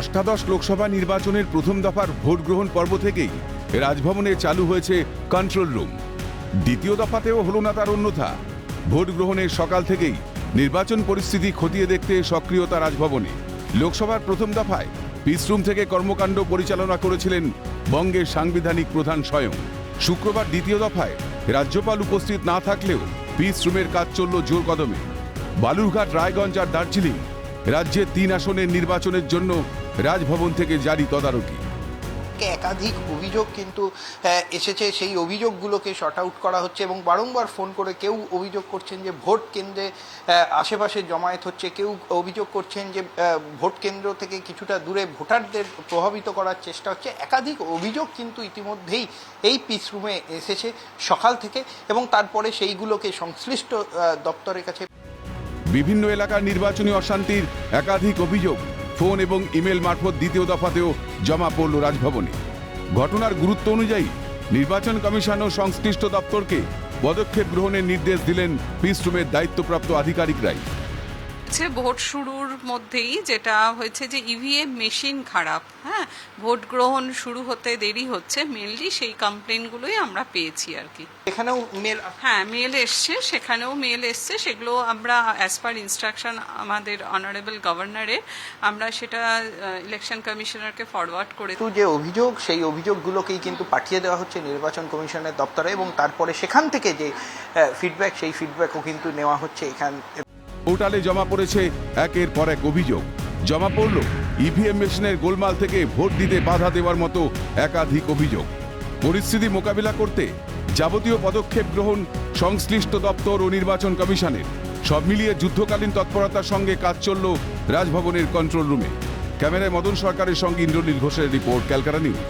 অষ্টাদশ লোকসভা নির্বাচনের প্রথম দফার ভোট গ্রহণ পর্ব থেকেই রাজভবনে চালু হয়েছে কন্ট্রোল রুম দ্বিতীয় দফাতেও হলো না তার অন্যথা। ভোট গ্রহণের সকাল থেকেই নির্বাচন পরিস্থিতি খতিয়ে দেখতে সক্রিয়তা রাজভবনে। লোকসভার প্রথম দফায় পিস রুম থেকে কর্মকাণ্ড পরিচালনা করেছিলেন বঙ্গের সাংবিধানিক প্রধান স্বয়ং। শুক্রবার দ্বিতীয় দফায় রাজ্যপাল উপস্থিত না থাকলেও পিস রুমের কাজ চলল জোর কদমে। বালুরঘাট, রায়গঞ্জ আর দার্জিলিং রাজ্যের তিন আসনের নির্বাচনের জন্য রাজভবন থেকে জারি তদারকি। একাধিক অভিযোগ কিন্তু এসেছে। সেই অভিযোগগুলোকে শর্ট আউট করা হচ্ছে এবং বারংবার ফোন করে কেউ অভিযোগ করছেন যে ভোট কেন্দ্রে আশেপাশে জমায়েত হচ্ছে। কেউ অভিযোগ করছেন যে ভোট কেন্দ্র থেকে কিছুটা দূরে ভোটারদের প্রভাবিত করার চেষ্টা হচ্ছে। একাধিক অভিযোগ কিন্তু ইতিমধ্যেই এই পিস রুমে এসেছে সকাল থেকে এবং তারপরে সেইগুলোকে সংশ্লিষ্ট দপ্তরের কাছে বিভিন্ন এলাকার নির্বাচনী অশান্তির একাধিক অভিযোগ। ফোন এবং ইমেল মারফত দ্বিতীয় দফাতেও জমা পড়ল রাজভবনে। ঘটনার গুরুত্ব অনুযায়ী নির্বাচন কমিশন ও সংশ্লিষ্ট দপ্তরকে পদক্ষেপ গ্রহণের নির্দেশ দিলেন পিস্টুমের দায়িত্বপ্রাপ্ত আধিকারিকরাই। হচ্ছে ভোট শুরুর মধ্যেই যেটা হয়েছে যে ইভিএম মেশিন খারাপ হ্যাঁ? ভোট গ্রহণ শুরু হতে দেরি হচ্ছে মেনলি সেই কমপ্লেনগুলোই আমরা পেয়েছি আর কি। এখানেও মেল হ্যাঁ মেল এসছে সেখানেও মেল এসছে সেগুলো আমরা অ্যাজ পার ইনস্ট্রাকশন আমাদের অনারেবল গভর্নরের আমরা সেটা ইলেকশন কমিশনারকে ফরওয়ার্ড করে যে অভিযোগ সেই অভিযোগগুলোকেই কিন্তু পাঠিয়ে দেওয়া হচ্ছে নির্বাচন কমিশনের দপ্তরে এবং তারপরে সেখান থেকে যে ফিডব্যাক সেই ফিডব্যাকও কিন্তু নেওয়া হচ্ছে এখান পোর্টালে জমা পড়েছে একের পর এক অভিযোগ। জমা পড়ল ইভিএম মেশিনের গোলমাল থেকে ভোট দিতে বাধা দেওয়ার মতো একাধিক অভিযোগ। পরিস্থিতি মোকাবিলা করতে যাবতীয় পদক্ষেপ গ্রহণ সংশ্লিষ্ট দপ্তর ও নির্বাচন কমিশনের। সব মিলিয়ে যুদ্ধকালীন তৎপরতার সঙ্গে কাজ চলল রাজভবনের কন্ট্রোল রুমে। ক্যামেরায় মদন সরকারের সঙ্গে ইন্দ্রনীল ঘোষের রিপোর্ট, ক্যালকাটা নিউজ।